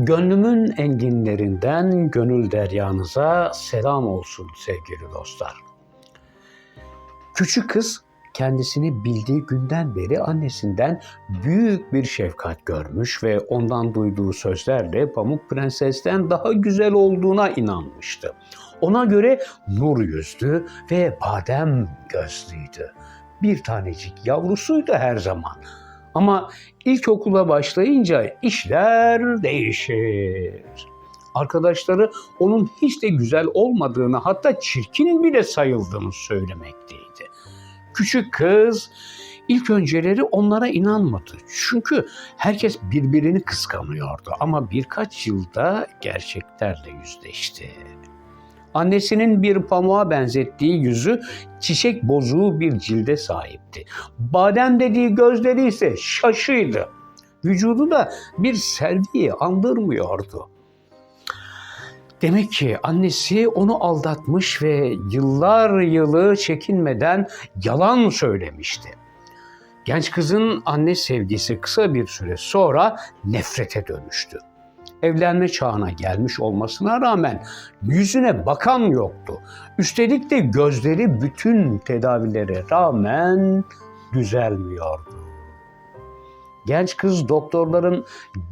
Gönlümün enginlerinden gönül deryanıza selam olsun sevgili dostlar. Küçük kız kendisini bildiği günden beri annesinden büyük bir şefkat görmüş ve ondan duyduğu sözlerle Pamuk Prenses'ten daha güzel olduğuna inanmıştı. Ona göre nur yüzlü ve badem gözlüydü. Bir tanecik yavrusuydu her zaman. Ama ilkokula başlayınca işler değişir. Arkadaşları onun hiç de güzel olmadığını hatta çirkin bile sayıldığını söylemekteydi. Küçük kız ilk önceleri onlara inanmadı. Çünkü herkes birbirini kıskanıyordu ama birkaç yılda gerçeklerle yüzleşti. Annesinin bir pamuğa benzettiği yüzü çiçek bozuğu bir cilde sahipti. Badem dediği gözleri ise şaşıydı. Vücudu da bir selviyi andırmıyordu. Demek ki annesi onu aldatmış ve yıllar yılı çekinmeden yalan söylemişti. Genç kızın anne sevgisi kısa bir süre sonra nefrete dönüştü. Evlenme çağına gelmiş olmasına rağmen yüzüne bakan yoktu. Üstelik de gözleri bütün tedavilere rağmen düzelmiyordu. Genç kız doktorların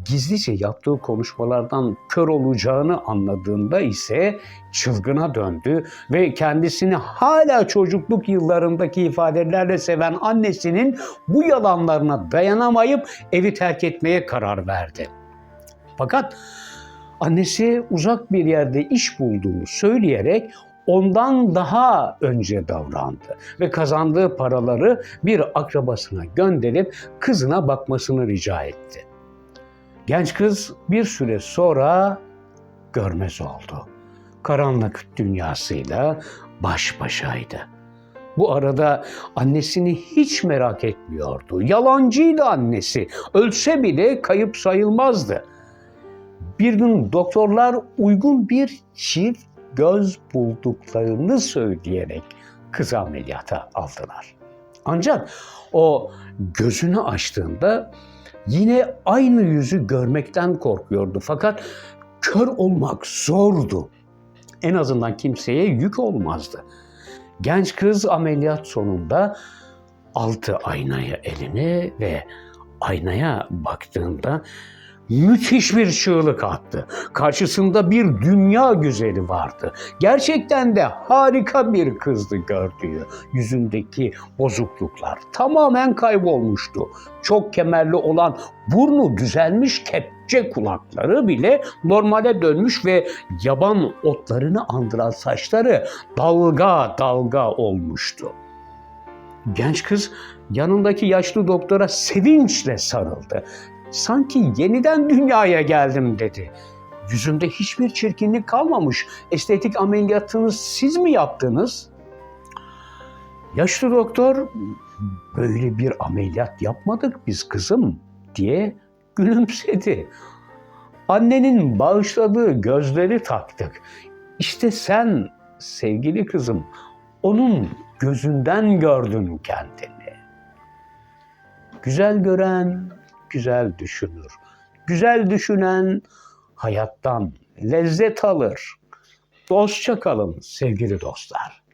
gizlice yaptığı konuşmalardan kör olacağını anladığında ise çılgına döndü ve kendisini hala çocukluk yıllarındaki ifadelerle seven annesinin bu yalanlarına dayanamayıp evi terk etmeye karar verdi. Fakat annesi uzak bir yerde iş bulduğunu söyleyerek ondan daha önce davrandı ve kazandığı paraları bir akrabasına gönderip kızına bakmasını rica etti. Genç kız bir süre sonra görmez oldu. Karanlık dünyasıyla baş başaydı. Bu arada annesini hiç merak etmiyordu. Yalancıydı annesi. Ölse bile kayıp sayılmazdı. Bir gün doktorlar uygun bir çift göz bulduklarını söyleyerek kızı ameliyata aldılar. Ancak o gözünü açtığında yine aynı yüzü görmekten korkuyordu. Fakat kör olmak zordu. En azından kimseye yük olmazdı. Genç kız ameliyat sonunda altı aynaya eline ve aynaya baktığında müthiş bir çığlık attı. Karşısında bir dünya güzeli vardı. Gerçekten de harika bir kızdı gördüğü. Yüzündeki bozukluklar tamamen kaybolmuştu. Çok kemerli olan burnu düzelmiş kepçe kulakları bile normale dönmüş ve yaban otlarını andıran saçları dalga dalga olmuştu. Genç kız yanındaki yaşlı doktora sevinçle sarıldı sanki yeniden dünyaya geldim dedi. Yüzümde hiçbir çirkinlik kalmamış. Estetik ameliyatını siz mi yaptınız? Yaşlı doktor böyle bir ameliyat yapmadık biz kızım diye gülümsedi. Annenin bağışladığı gözleri taktık. İşte sen sevgili kızım onun gözünden gördün kendini. Güzel gören güzel düşünür. Güzel düşünen hayattan lezzet alır. Dostça kalın sevgili dostlar.